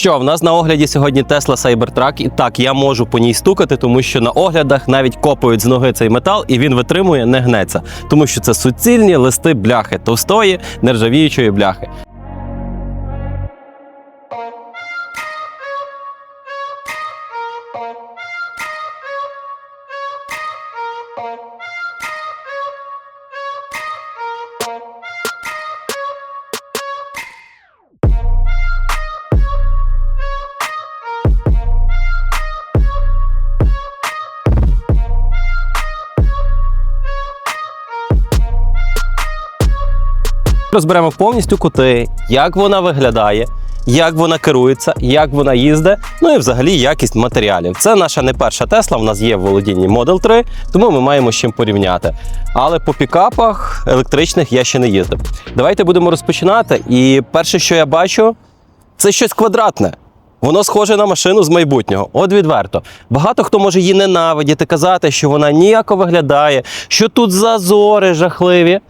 Що в нас на огляді сьогодні Tesla Cybertruck, і так я можу по ній стукати, тому що на оглядах навіть копають з ноги цей метал, і він витримує, не гнеться, тому що це суцільні листи бляхи, товстої, нержавіючої бляхи. Розберемо повністю кути, як вона виглядає, як вона керується, як вона їздить, ну і взагалі якість матеріалів. Це наша не перша Тесла. В нас є в володінні Model 3, тому ми маємо з чим порівняти. Але по пікапах електричних я ще не їздив. Давайте будемо розпочинати. І перше, що я бачу, це щось квадратне. Воно схоже на машину з майбутнього. От відверто. Багато хто може її ненавидіти, казати, що вона ніяко виглядає, що тут зазори жахливі.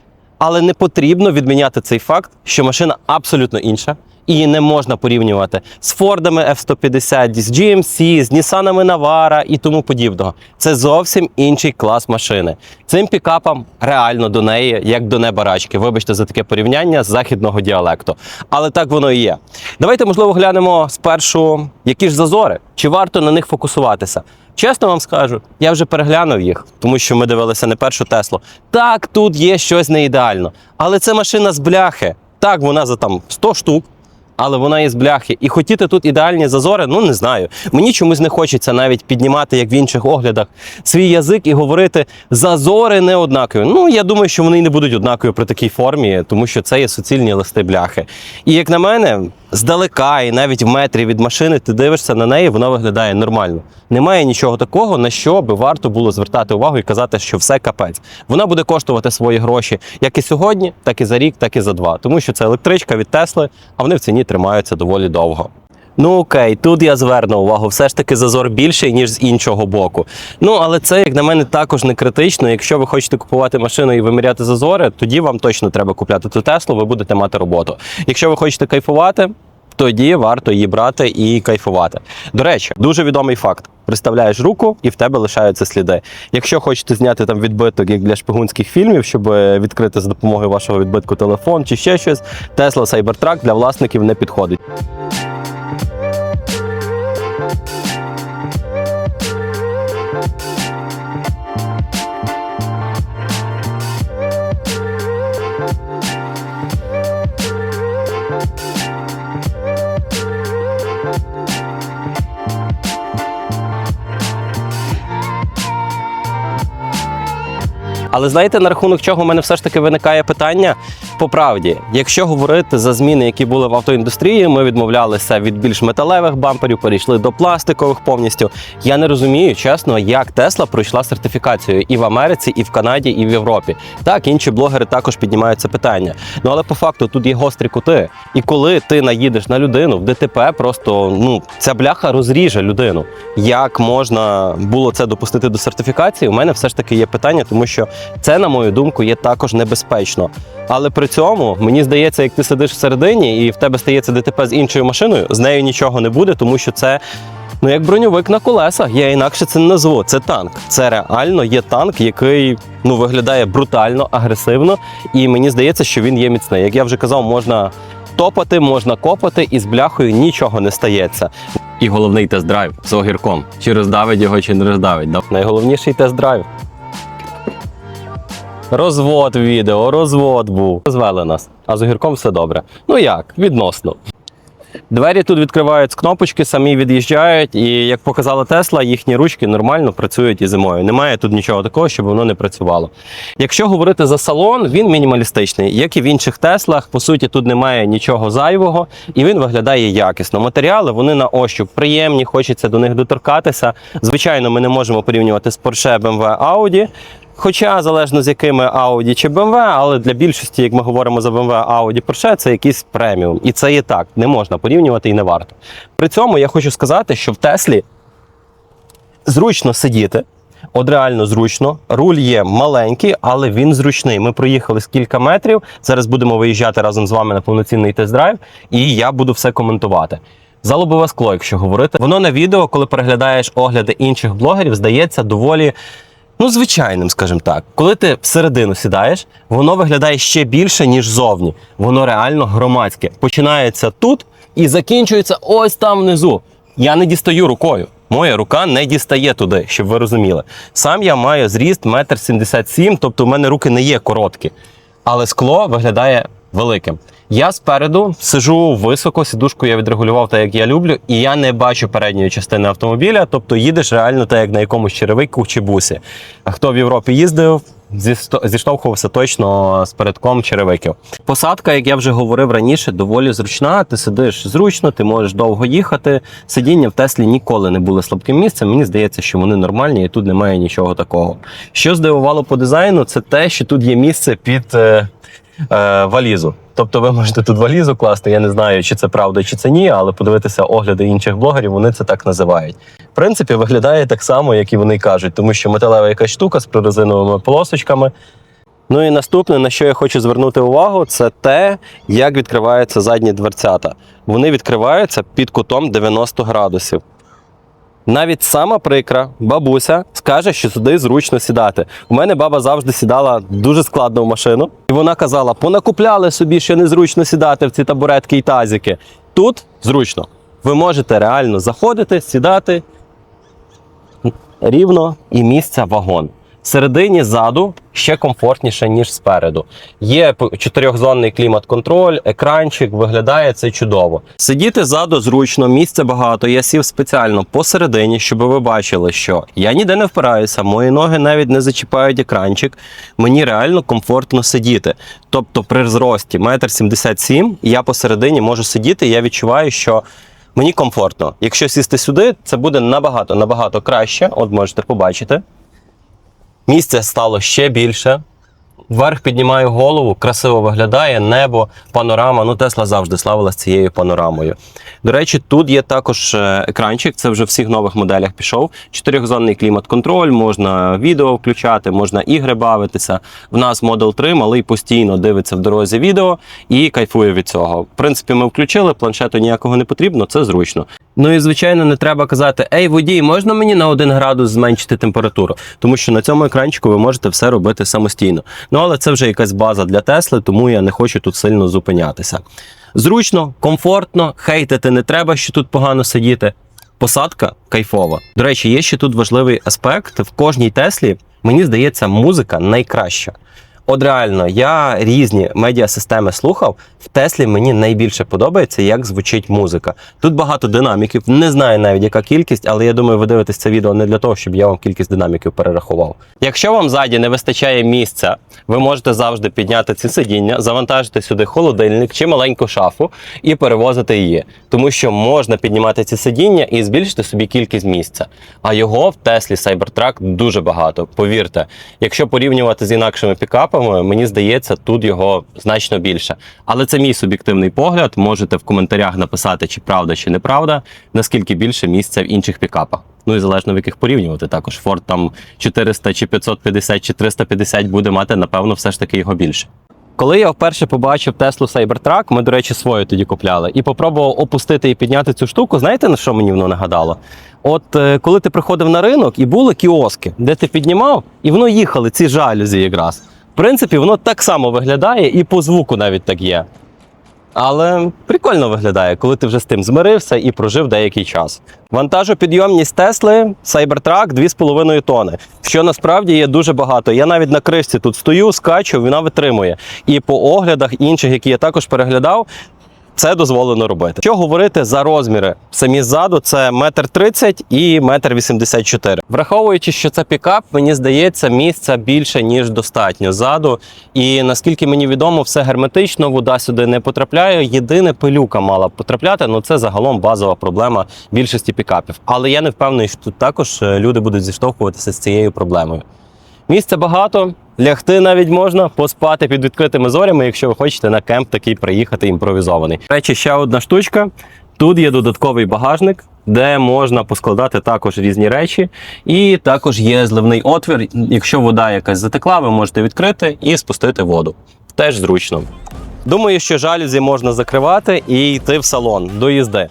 Але не потрібно відміняти цей факт, що машина абсолютно інша. Її не можна порівнювати з Фордами F-150, з GMC, з Нісанами Navara і тому подібного. Це зовсім інший клас машини. Цим пікапам реально до неї, як до неба рачки. Вибачте за таке порівняння з західного діалекту. Але так воно і є. Давайте, можливо, глянемо спершу, які ж зазори, чи варто на них фокусуватися. Чесно вам скажу, я вже переглянув їх, тому що ми дивилися не першу Теслу. Так, тут є щось не ідеально, але це машина з бляхи. Так, вона за там 100 штук. Але вона із бляхи. І хотіти тут ідеальні зазори, ну не знаю. Мені чомусь не хочеться навіть піднімати, як в інших оглядах, свій язик і говорити зазори не однакові. Ну я думаю, що вони й не будуть однакові при такій формі, тому що це є суцільні листи бляхи. І як на мене, здалека, і навіть в метрі від машини, ти дивишся на неї, вона виглядає нормально. Немає нічого такого, на що би варто було звертати увагу і казати, що все капець. Вона буде коштувати свої гроші як і сьогодні, так і за рік, так і за два. Тому що це електричка від Тесли, а вони в ціні тримаються доволі довго. Ну окей, тут я зверну увагу, все ж таки зазор більший, ніж з іншого боку. Ну але це, як на мене, також не критично. Якщо ви хочете купувати машину і виміряти зазори, тоді вам точно треба купляти ту Теслу, ви будете мати роботу. Якщо ви хочете кайфувати, тоді варто її брати і кайфувати. До речі, дуже відомий факт: приставляєш руку і в тебе лишаються сліди. Якщо хочете зняти там відбиток, як для шпигунських фільмів, щоб е, відкрити за допомогою вашого відбитку телефон чи ще щось, Tesla Cybertruck для власників не підходить. Але знаєте, на рахунок чого в мене все ж таки виникає питання? По правді, якщо говорити за зміни, які були в автоіндустрії, ми відмовлялися від більш металевих бамперів, перейшли до пластикових повністю. Я не розумію, чесно, як Тесла пройшла сертифікацію і в Америці, і в Канаді, і в Європі. Так, інші блогери також піднімають це питання. Ну але по факту тут є гострі кути. І коли ти наїдеш на людину в ДТП, просто ну ця бляха розріже людину. Як можна було це допустити до сертифікації? У мене все ж таки є питання, тому що це, на мою думку, є також небезпечно. Але при цьому мені здається, як ти сидиш всередині і в тебе стається ДТП з іншою машиною, з нею нічого не буде, тому що це. Ну, як броньовик на колесах, я інакше це не назву. Це танк. Це реально є танк, який ну виглядає брутально, агресивно, і мені здається, що він є міцний. Як я вже казав, можна топати, можна копати, і з бляхою нічого не стається. І головний тест-драйв з огірком. Чи роздавить його, чи не роздавить. Да? Найголовніший тест-драйв. Розвод відео, розвод був. Розвели нас. А з огірком все добре. Ну як? Відносно. Двері тут відкривають з кнопочки, самі від'їжджають, і як показала Тесла, їхні ручки нормально працюють і зимою. Немає тут нічого такого, щоб воно не працювало. Якщо говорити за салон, він мінімалістичний, як і в інших Теслах. По суті, тут немає нічого зайвого, і він виглядає якісно. Матеріали вони на ощуп приємні, хочеться до них доторкатися. Звичайно, ми не можемо порівнювати з Porsche, BMW, Audi. Хоча залежно з якими Audi чи BMW, але для більшості, як ми говоримо за BMW, Audi, Porsche, це якийсь преміум. І це є так, не можна порівнювати і не варто. При цьому я хочу сказати, що в Теслі зручно сидіти. От реально зручно. Руль є маленький, але він зручний. Ми проїхали з кілька метрів. Зараз будемо виїжджати разом з вами на повноцінний тест-драйв, і я буду все коментувати. Залобове скло, якщо говорити, воно на відео, коли переглядаєш огляди інших блогерів, здається доволі. Ну, звичайним, скажімо так. Коли ти всередину сідаєш, воно виглядає ще більше, ніж зовні. Воно реально громадське. Починається тут і закінчується ось там внизу. Я не дістаю рукою. Моя рука не дістає туди, щоб ви розуміли. Сам я маю зріст 1,77 м, тобто в мене руки не є короткі. Але скло виглядає великим. Я спереду сижу високо, сідушку я відрегулював так, як я люблю, і я не бачу передньої частини автомобіля. Тобто їдеш реально так, як на якомусь черевику чи бусі. А хто в Європі їздив, зіштовхувався точно з передком черевиків. Посадка, як я вже говорив раніше, доволі зручна. Ти сидиш зручно, ти можеш довго їхати. Сидіння в Теслі ніколи не були слабким місцем. Мені здається, що вони нормальні і тут немає нічого такого. Що здивувало по дизайну, це те, що тут є місце під. Е, валізу. Тобто ви можете тут валізу класти. Я не знаю, чи це правда, чи це ні, але подивитися огляди інших блогерів, вони це так називають. В принципі, виглядає так само, як і вони кажуть, тому що металева якась штука з прорезиновими полосочками. Ну і наступне, на що я хочу звернути увагу, це те, як відкриваються задні дверцята. Вони відкриваються під кутом 90 градусів. Навіть сама прикра бабуся скаже, що сюди зручно сідати. У мене баба завжди сідала дуже складно в машину, і вона казала: понакупляли собі, що незручно сідати в ці табуретки і тазики. Тут зручно. Ви можете реально заходити, сідати рівно і місця вагон. Всередині ззаду ще комфортніше, ніж спереду. Є чотирьохзонний клімат-контроль, екранчик, виглядає це чудово. Сидіти ззаду зручно, місця багато. Я сів спеціально посередині, щоб ви бачили, що я ніде не впираюся, мої ноги навіть не зачіпають екранчик. Мені реально комфортно сидіти. Тобто при зрості 1,77 м я посередині можу сидіти, я відчуваю, що мені комфортно. Якщо сісти сюди, це буде набагато набагато краще. От можете побачити. Місця стало ще більше. Вверх піднімаю голову, красиво виглядає небо, панорама. Ну, Тесла завжди славилась цією панорамою. До речі, тут є також е, екранчик, це вже в всіх нових моделях пішов. Чотирьохзонний клімат-контроль, можна відео включати, можна ігри бавитися. В нас Model 3 малий постійно дивиться в дорозі відео і кайфує від цього. В принципі, ми включили, планшету ніякого не потрібно, це зручно. Ну і звичайно, не треба казати: Ей, водій, можна мені на 1 градус зменшити температуру? Тому що на цьому екранчику ви можете все робити самостійно. Ну але це вже якась база для Тесли, тому я не хочу тут сильно зупинятися. Зручно, комфортно, хейтити не треба, що тут погано сидіти. Посадка кайфова. До речі, є ще тут важливий аспект. В кожній Теслі, мені здається, музика найкраща. От реально, я різні медіасистеми слухав. В Теслі мені найбільше подобається, як звучить музика. Тут багато динаміків. Не знаю навіть яка кількість, але я думаю, ви дивитесь це відео не для того, щоб я вам кількість динаміків перерахував. Якщо вам ззаді не вистачає місця, ви можете завжди підняти ці сидіння, завантажити сюди холодильник чи маленьку шафу і перевозити її. Тому що можна піднімати ці сидіння і збільшити собі кількість місця. А його в Теслі Cybertruck дуже багато. Повірте, якщо порівнювати з інакшими пікапами, мені здається, тут його значно більше. Але це мій суб'єктивний погляд. Можете в коментарях написати, чи правда, чи неправда, наскільки більше місця в інших пікапах. Ну і залежно в яких порівнювати. Також Ford там 400 чи 550 чи 350 буде мати, напевно, все ж таки його більше. Коли я вперше побачив Теслу Cybertruck, ми, до речі, свою тоді купляли, і попробував опустити і підняти цю штуку, знаєте, на що мені воно нагадало? От е, коли ти приходив на ринок і були кіоски, де ти піднімав, і воно їхали, ці жалюзі якраз. В принципі, воно так само виглядає, і по звуку навіть так є. Але прикольно виглядає, коли ти вже з тим змирився і прожив деякий час. Вантажопідйомність Тесли Cybertruck 2,5 тони, що насправді є дуже багато. Я навіть на кришці тут стою, скачу, вона витримує. І по оглядах інших, які я також переглядав, це дозволено робити. Що говорити за розміри? Самі ззаду це метр тридцять і метр вісімдесят чотири. Враховуючи, що це пікап, мені здається, місця більше ніж достатньо ззаду. І наскільки мені відомо, все герметично, вода сюди не потрапляє. Єдине пилюка мала б потрапляти. Ну це загалом базова проблема більшості пікапів. Але я не впевнений, що тут також е, люди будуть зіштовхуватися з цією проблемою. Місця багато, лягти навіть можна, поспати під відкритими зорями, якщо ви хочете на кемп такий приїхати імпровізований. До речі, ще одна штучка. Тут є додатковий багажник, де можна поскладати також різні речі. І також є зливний отвір. Якщо вода якась затекла, ви можете відкрити і спустити воду. Теж зручно. Думаю, що жалюзі можна закривати і йти в салон до їзди.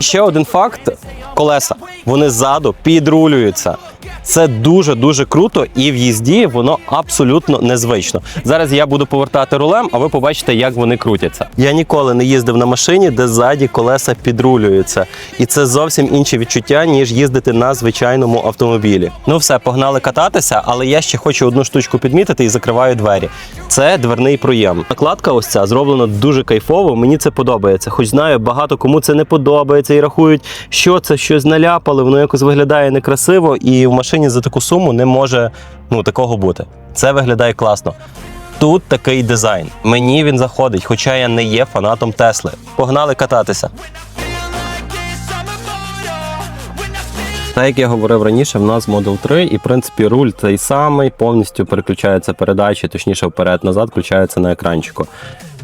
Ще один факт: колеса. Вони ззаду підрулюються. Це дуже дуже круто, і в їзді воно абсолютно незвично. Зараз я буду повертати рулем, а ви побачите, як вони крутяться. Я ніколи не їздив на машині, де ззаді колеса підрулюються, і це зовсім інше відчуття, ніж їздити на звичайному автомобілі. Ну все, погнали кататися, але я ще хочу одну штучку підмітити і закриваю двері. Це дверний проєм. Накладка ось ця зроблена дуже кайфово. Мені це подобається. Хоч знаю, багато кому це не подобається і рахують, що це щось наляпали, воно якось виглядає некрасиво, і в машині за таку суму не може ну, такого бути. Це виглядає класно. Тут такий дизайн. Мені він заходить, хоча я не є фанатом Тесли. Погнали кататися. Так як я говорив раніше, в нас Model 3, і в принципі руль той самий, повністю переключаються передачі, точніше вперед-назад, включається на екранчику.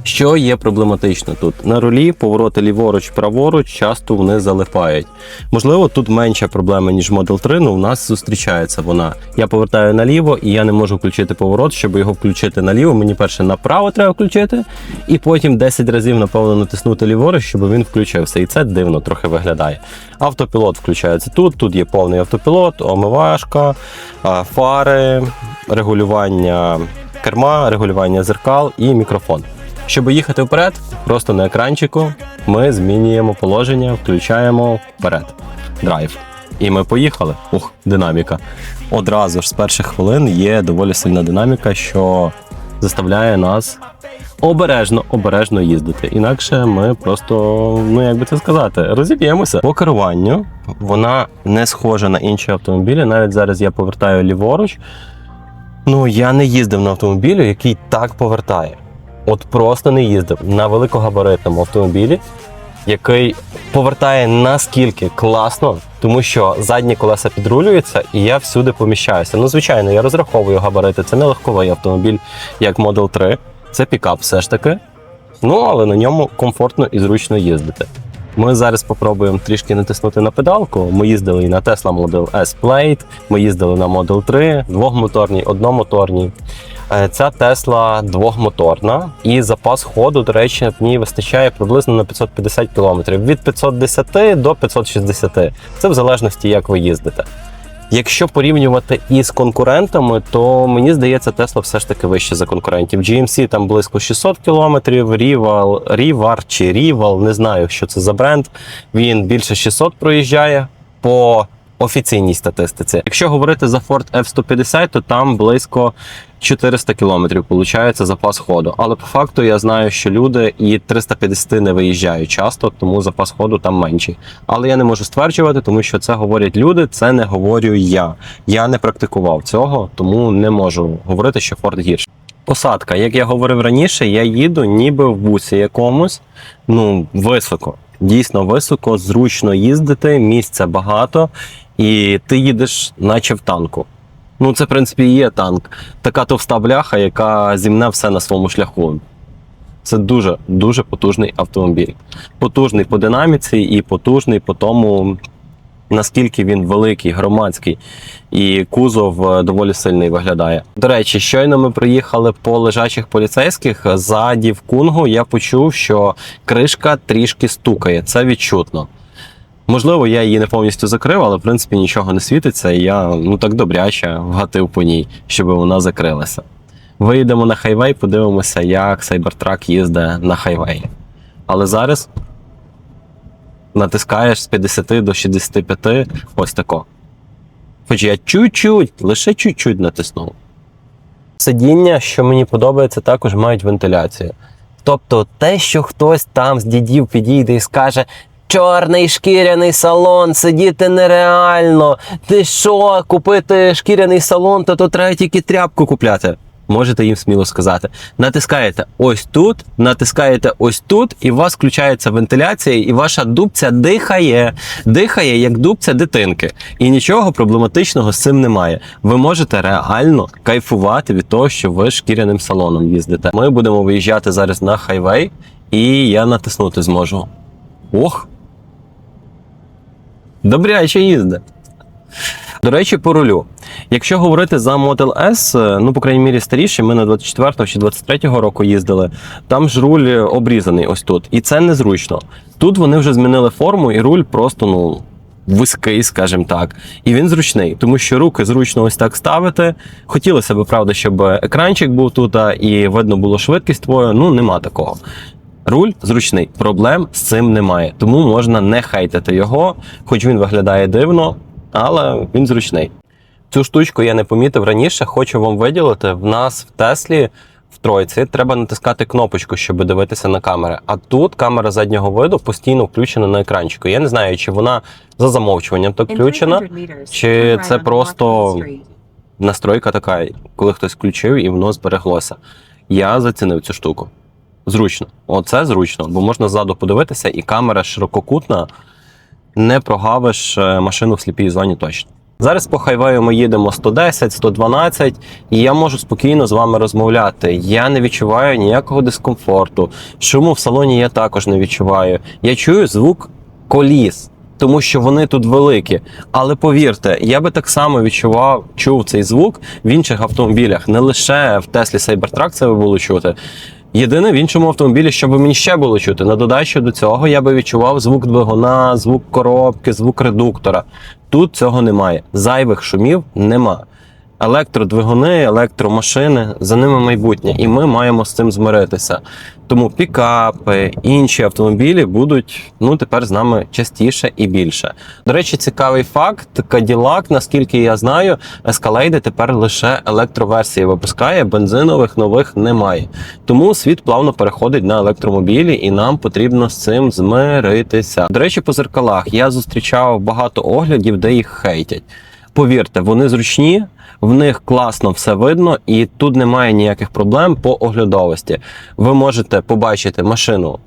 Що є проблематично тут? На рулі повороти ліворуч, праворуч часто вони залипають. Можливо, тут менша проблема, ніж Model 3, але у нас зустрічається вона. Я повертаю наліво і я не можу включити поворот, щоб його включити наліво. Мені перше направо треба включити, і потім 10 разів, напевно, натиснути ліворуч, щоб він включився. І це дивно трохи виглядає. Автопілот включається тут. Тут є повний автопілот, омивашка, фари, регулювання керма, регулювання зеркал і мікрофон. Щоб їхати вперед, просто на екранчику ми змінюємо положення, включаємо вперед. Драйв. І ми поїхали. Ух, динаміка. Одразу ж з перших хвилин є доволі сильна динаміка, що заставляє нас обережно, обережно їздити. Інакше ми просто, ну як би це сказати, розіб'ємося. По керуванню вона не схожа на інші автомобілі. Навіть зараз я повертаю ліворуч. Ну, я не їздив на автомобілі, який так повертає. От просто не їздив на великогабаритному автомобілі, який повертає наскільки класно, тому що задні колеса підрулюються і я всюди поміщаюся. Ну, звичайно, я розраховую габарити. Це не легковий автомобіль, як Model 3. Це пікап все ж таки. Ну, але на ньому комфортно і зручно їздити. Ми зараз спробуємо трішки натиснути на педалку. Ми їздили і на Tesla Model S Plate, ми їздили на Model 3, двохмоторній, одномоторній. Е, Ця Тесла двохмоторна, і запас ходу, до речі, в ній вистачає приблизно на 550 км. Від 510 до 560. Це в залежності, як ви їздите. Якщо порівнювати із конкурентами, то мені здається, Тесла все ж таки вище за конкурентів. GMC там близько 600 кілометрів, Rival, Rivar чи Rival, не знаю, що це за бренд. Він більше 600 проїжджає по офіційній статистиці. Якщо говорити за Ford F-150, то там близько 400 кілометрів виходить запас ходу. Але по факту я знаю, що люди і 350 не виїжджають часто, тому запас ходу там менший. Але я не можу стверджувати, тому що це говорять люди, це не говорю я. Я не практикував цього, тому не можу говорити, що Ford гірше. Посадка, як я говорив раніше, я їду ніби в бусі якомусь, ну високо. Дійсно високо, зручно їздити, місця багато, і ти їдеш, наче в танку. Ну, це, в принципі, і є танк. Така товста бляха, яка зімне все на своєму шляху. Це дуже дуже потужний автомобіль. Потужний по динаміці і потужний по тому, наскільки він великий, громадський, і кузов е, доволі сильний виглядає. До речі, щойно ми приїхали по лежачих поліцейських. Ззаді в кунгу я почув, що кришка трішки стукає. Це відчутно. Можливо, я її не повністю закрив, але в принципі нічого не світиться, і я ну так добряче вгатив по ній, щоб вона закрилася. Вийдемо на хайвей, подивимося, як Cybertruck їздить на хайвеї. Але зараз натискаєш з 50 до 65 ось тако. Хоч я чуть-чуть, лише чуть-чуть натиснув. Сидіння, що мені подобається, також мають вентиляцію. Тобто те, що хтось там з дідів підійде і скаже. Чорний шкіряний салон, сидіти нереально. Ти що, купити шкіряний салон, то, то треба тільки тряпку купляти. Можете їм сміло сказати. Натискаєте ось тут, натискаєте ось тут, і у вас включається вентиляція, і ваша дубця дихає, дихає як дубця дитинки. І нічого проблематичного з цим немає. Ви можете реально кайфувати від того, що ви шкіряним салоном їздите. Ми будемо виїжджати зараз на хайвей, і я натиснути зможу. Ох! Добряче їздить. До речі, по рулю. Якщо говорити за Model S, е, ну, по крайній мірі, старіші, ми на 24 чи 23 року їздили, там ж руль обрізаний ось тут. І це незручно. Тут вони вже змінили форму, і руль просто, ну. Вузький, скажімо так, і він зручний, тому що руки зручно ось так ставити. Хотілося б, правда, щоб екранчик був тут і видно було швидкість твою. Ну нема такого. Руль зручний, проблем з цим немає, тому можна не хейтити його, хоч він виглядає дивно, але він зручний. Цю штучку я не помітив раніше. Хочу вам виділити. В нас в Теслі в тройці треба натискати кнопочку, щоб дивитися на камери. А тут камера заднього виду постійно включена на екранчику. Я не знаю, чи вона за замовчуванням так включена. Чи це просто Настройка така, коли хтось включив і воно збереглося. Я зацінив цю штуку. Зручно. Оце зручно, бо можна ззаду подивитися, і камера ширококутна, не прогавиш е, машину в сліпій зоні точно. Зараз по хайвею ми їдемо 110, 112, і я можу спокійно з вами розмовляти. Я не відчуваю ніякого дискомфорту. Шуму в салоні я також не відчуваю. Я чую звук коліс. Тому що вони тут великі. Але повірте, я би так само відчував, чув цей звук в інших автомобілях. Не лише в Теслі Cybertruck це ви було чути. Єдине в іншому автомобілі, що би мені ще було чути. На додачу до цього я би відчував звук двигуна, звук коробки, звук редуктора. Тут цього немає. Зайвих шумів нема. Електродвигуни, електромашини, за ними майбутнє, і ми маємо з цим змиритися. Тому пікапи, інші автомобілі будуть ну тепер з нами частіше і більше. До речі, цікавий факт: Cadillac, наскільки я знаю, Escalade тепер лише електроверсії випускає, бензинових нових немає. Тому світ плавно переходить на електромобілі, і нам потрібно з цим змиритися. До речі, по зеркалах я зустрічав багато оглядів, де їх хейтять. Повірте, вони зручні, в них класно все видно, і тут немає ніяких проблем по оглядовості. Ви можете побачити машину.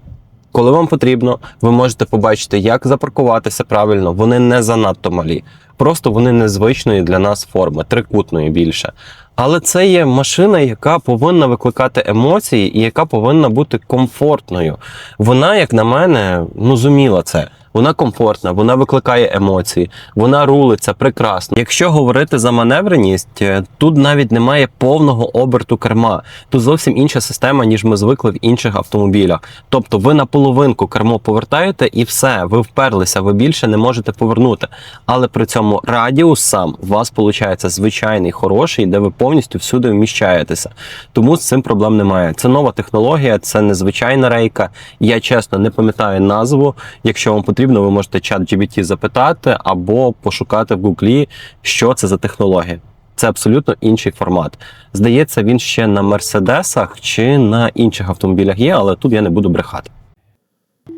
Коли вам потрібно, ви можете побачити, як запаркуватися правильно. Вони не занадто малі. Просто вони незвичної для нас форми, трикутної більше. Але це є машина, яка повинна викликати емоції і яка повинна бути комфортною. Вона, як на мене, ну зуміла це. Вона комфортна, вона викликає емоції, вона рулиться прекрасно. Якщо говорити за маневреність, е, тут навіть немає повного оберту керма. Тут зовсім інша система, ніж ми звикли в інших автомобілях. Тобто ви на половинку кермо повертаєте і все, ви вперлися, ви більше не можете повернути. Але при цьому радіус сам у вас виходить звичайний, хороший, де ви повністю всюди вміщаєтеся. Тому з цим проблем немає. Це нова технологія, це незвичайна рейка. Я чесно не пам'ятаю назву. Якщо вам потрібно, ви можете чат GBT запитати або пошукати в Гуглі, що це за технологія. Це абсолютно інший формат. Здається, він ще на мерседесах чи на інших автомобілях є, але тут я не буду брехати.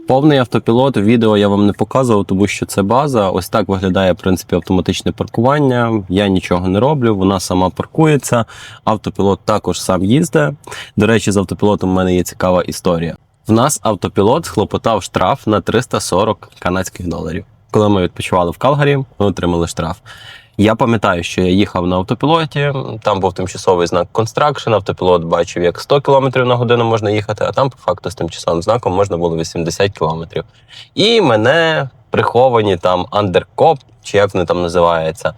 Повний автопілот відео я вам не показував, тому що це база. Ось так виглядає в принципі автоматичне паркування. Я нічого не роблю, вона сама паркується. Автопілот також сам їздить. До речі, з автопілотом в мене є цікава історія. В нас автопілот схлопотав штраф на 340 канадських доларів. Коли ми відпочивали в Калгарі, ми отримали штраф. Я пам'ятаю, що я їхав на автопілоті. Там був тимчасовий знак Construction, Автопілот бачив, як 100 км на годину можна їхати, а там, по факту, з тимчасовим знаком можна було 80 км. І мене приховані там андеркоп, чи як вони там називаються,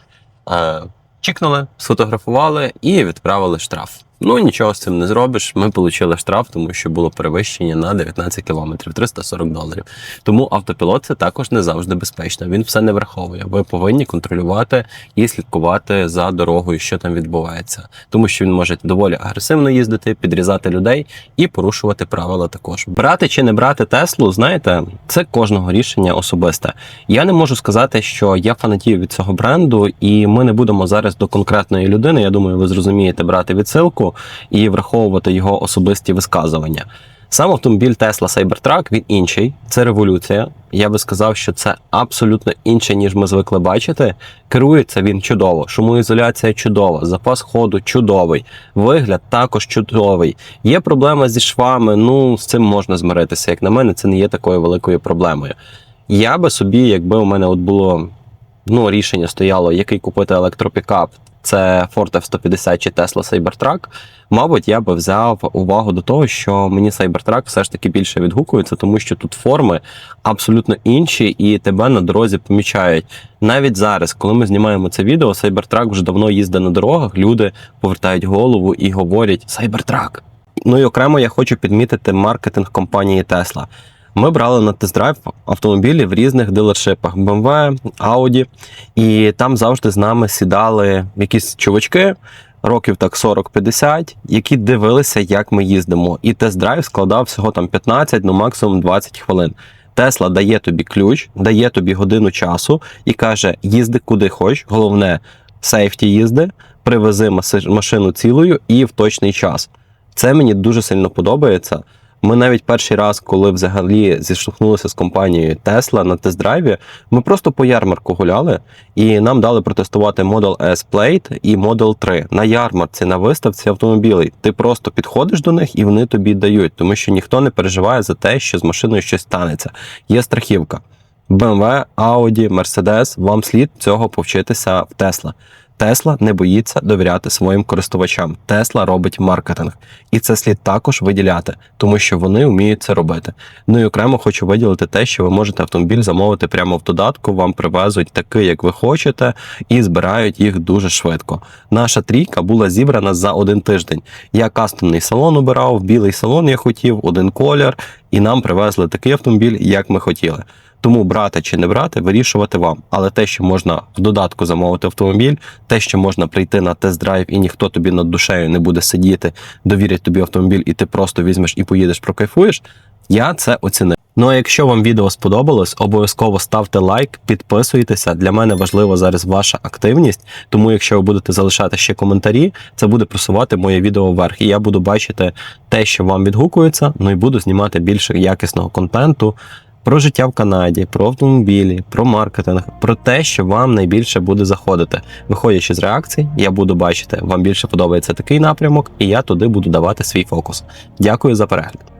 е, чікнули, сфотографували і відправили штраф. Ну нічого з цим не зробиш. Ми отримали штраф, тому що було перевищення на 19 кілометрів, 340 доларів. Тому автопілот це також не завжди безпечно. Він все не враховує. Ви повинні контролювати і слідкувати за дорогою, що там відбувається, тому що він може доволі агресивно їздити, підрізати людей і порушувати правила також. Брати чи не брати Теслу, знаєте, це кожного рішення особисте. Я не можу сказати, що я фанатію від цього бренду, і ми не будемо зараз до конкретної людини. Я думаю, ви зрозумієте брати відсилку і враховувати його особисті висказування. Сам автомобіль Tesla Cybertruck, він інший, це революція. Я би сказав, що це абсолютно інше, ніж ми звикли бачити. Керується він чудово, шумоізоляція чудова, запас ходу чудовий, вигляд також чудовий. Є проблема зі швами. Ну з цим можна змиритися. Як на мене, це не є такою великою проблемою. Я би собі, якби у мене от було ну, рішення стояло, який купити електропікап, це Ford F-150 чи Tesla Cybertruck, мабуть, я би взяв увагу до того, що мені Cybertruck все ж таки більше відгукується, тому що тут форми абсолютно інші, і тебе на дорозі помічають. Навіть зараз, коли ми знімаємо це відео, Cybertruck вже давно їздить на дорогах. Люди повертають голову і говорять Cybertruck. Ну і окремо я хочу підмітити маркетинг компанії Tesla. Ми брали на тест-драйв автомобілі в різних дилершипах BMW, Audi, і там завжди з нами сідали якісь чувачки. Років так 40-50, які дивилися, як ми їздимо. І тест-драйв складав всього там 15, ну максимум 20 хвилин. Тесла дає тобі ключ, дає тобі годину часу і каже: їзди куди хочеш. Головне, сейфті їзди, привези машину цілою і в точний час. Це мені дуже сильно подобається. Ми навіть перший раз, коли взагалі зіштовхнулися з компанією Tesla на тест-драйві, ми просто по ярмарку гуляли, і нам дали протестувати Model S Plate і Model 3 на ярмарці, на виставці автомобілей. Ти просто підходиш до них і вони тобі дають, тому що ніхто не переживає за те, що з машиною щось станеться. Є страхівка. BMW, Audi, Mercedes, вам слід цього повчитися в Tesla. Тесла не боїться довіряти своїм користувачам. Тесла робить маркетинг, і це слід також виділяти, тому що вони вміють це робити. Ну і окремо хочу виділити те, що ви можете автомобіль замовити прямо в додатку. Вам привезуть такий, як ви хочете, і збирають їх дуже швидко. Наша трійка була зібрана за один тиждень. Я кастомний салон обирав, білий салон я хотів, один колір, і нам привезли такий автомобіль, як ми хотіли. Тому брати чи не брати, вирішувати вам. Але те, що можна в додатку замовити автомобіль, те, що можна прийти на тест-драйв, і ніхто тобі над душею не буде сидіти, довірять тобі автомобіль, і ти просто візьмеш і поїдеш, прокайфуєш. Я це оцінив. Ну а якщо вам відео сподобалось, обов'язково ставте лайк, підписуйтеся. Для мене важлива зараз ваша активність. Тому, якщо ви будете залишати ще коментарі, це буде просувати моє відео вверх. І я буду бачити те, що вам відгукується. Ну і буду знімати більше якісного контенту про життя в Канаді, про автомобілі, про маркетинг, про те, що вам найбільше буде заходити. Виходячи з реакцій, я буду бачити, вам більше подобається такий напрямок, і я туди буду давати свій фокус. Дякую за перегляд.